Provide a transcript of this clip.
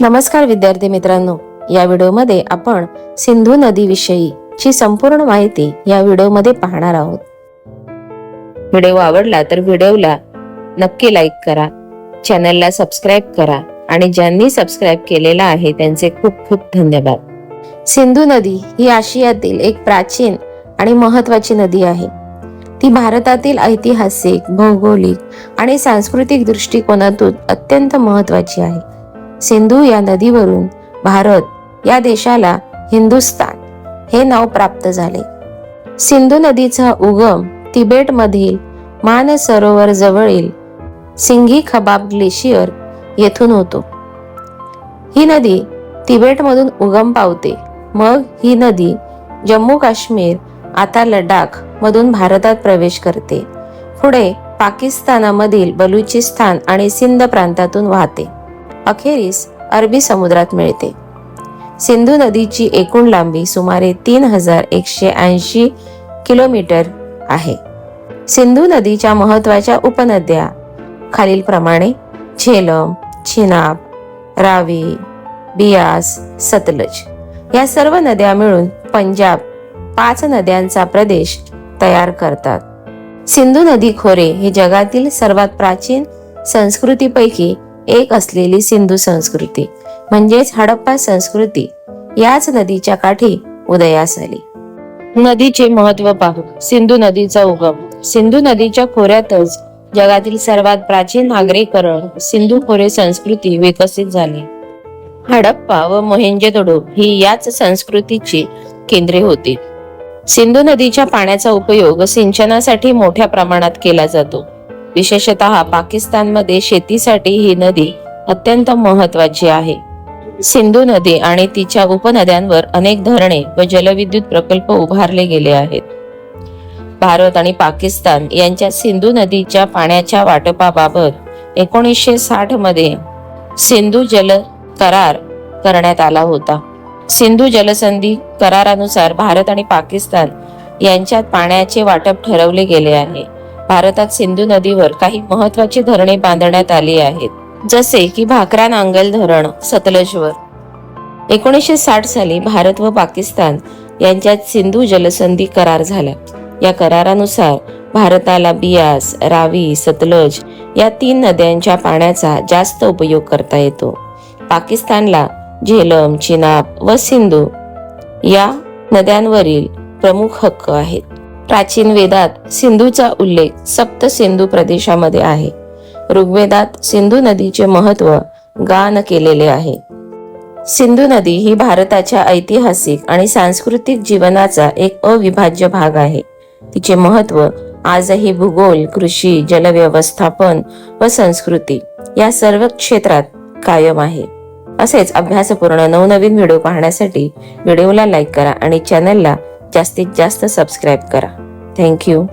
नमस्कार विद्यार्थी मित्रांनो या व्हिडिओमध्ये आपण सिंधू नदीविषयी ची संपूर्ण माहिती या व्हिडिओमध्ये पाहणार आहोत. व्हिडिओ आवडला तर व्हिडिओला नक्की लाईक करा चॅनलला सबस्क्राईब करा आणि ज्यांनी सबस्क्राईब केलेला आहे त्यांचे खूप खूप धन्यवाद. सिंधू नदी ही आशियातील एक प्राचीन आणि महत्वाची नदी आहे. ती भारतातील ऐतिहासिक भौगोलिक आणि सांस्कृतिक दृष्टिकोनातून अत्यंत महत्वाची आहे. सिंधू या नदीवरून भारत या देशाला हिंदुस्तान हे नाव प्राप्त झाले. सिंधू नदीचा उगम तिबेटमधील मानसरोवर जवळील सिंघी खबाब ग्लेशियर येथून होतो. ही नदी तिबेटमधून उगम पावते. मग ही नदी जम्मू काश्मीर आता लडाख मधून भारतात प्रवेश करते. पुढे पाकिस्तानामधील बलुचिस्तान आणि सिंध प्रांतातून वाहते. अखेरीस अरबी समुद्रात मिळते. सिंधू नदीची एकूण लांबी सुमारे तीन हजार एकशे ऐंशी किलोमीटर आहे. सिंधू नदीच्या महत्त्वाच्या उपनद्या खालीलप्रमाणे झेलम चिनाब रावी बियास सतलज या सर्व नद्या मिळून पंजाब पाच नद्यांचा प्रदेश तयार करतात. सिंधू नदी खोरे हे जगातील सर्वात प्राचीन संस्कृतीपैकी एक असलेली सिंधू संस्कृती म्हणजेच हडप्पा संस्कृती याच नदीच्या काठी उदयास आली. नदीचे महत्त्व पाहू. सिंधू नदीचा उगम. सिंधू नदीच्या खोऱ्यातच जगातील सर्वात प्राचीन नागरीकरण सिंधू खोरे संस्कृती विकसित झाली. हडप्पा व मोहेंजोदडो ही याच संस्कृतीची केंद्रे होती. सिंधू नदीच्या पाण्याचा उपयोग सिंचनासाठी मोठ्या प्रमाणात केला जातो. विशेषतः पाकिस्तानमध्ये शेतीसाठी ही नदी अत्यंत महत्वाची आहे. सिंधू नदी आणि तिच्या उपनद्यांवर अनेक धरणे व जलविद्युत प्रकल्प उभारले गेले आहेत. भारत आणि पाकिस्तान यांच्या सिंधू नदीच्या पाण्याच्या वाटपाबाबत एकोणीसशे साठमध्ये सिंधू जल करार करण्यात आला होता. सिंधू जलसंधी करारानुसार भारत आणि पाकिस्तान यांच्यात पाण्याचे वाटप ठरवले गेले आहे. भारतात सिंधू नदीवर काही महत्वाची धरणे बांधण्यात आली आहेत जसे की भाकरा नांगल धरण सतलजवर. एकोणीसशे साठ साली भारत व पाकिस्तान यांच्यात सिंधू जलसंधी करार झाला. या करारानुसार भारताला बियास रावी सतलज या तीन नद्यांच्या पाण्याचा जास्त उपयोग करता येतो. पाकिस्तानला झेलम चिनाब व सिंधू या नद्यांवरील प्रमुख हक्क आहेत. प्राचीन वेदात सिंधूचा उल्लेख सप्त सिंधू प्रदेशामध्ये आहे. ऋग्वेदात सिंधू नदीचे महत्त्व गान केलेले आहे. सिंधू नदी ही भारताच्या ऐतिहासिक आणि सांस्कृतिक जीवनाचा एक अविभाज्य भाग आहे. तिचे महत्त्व आजही भूगोल कृषी जलव्यवस्थापन व संस्कृती या सर्व क्षेत्रात कायम आहे. असेच अभ्यासपूर्ण नवनवीन व्हिडिओ पाहण्यासाठी व्हिडिओला लाईक करा आणि चॅनलला जास्तीत जास्त सबस्क्राईब करा. थँक्यू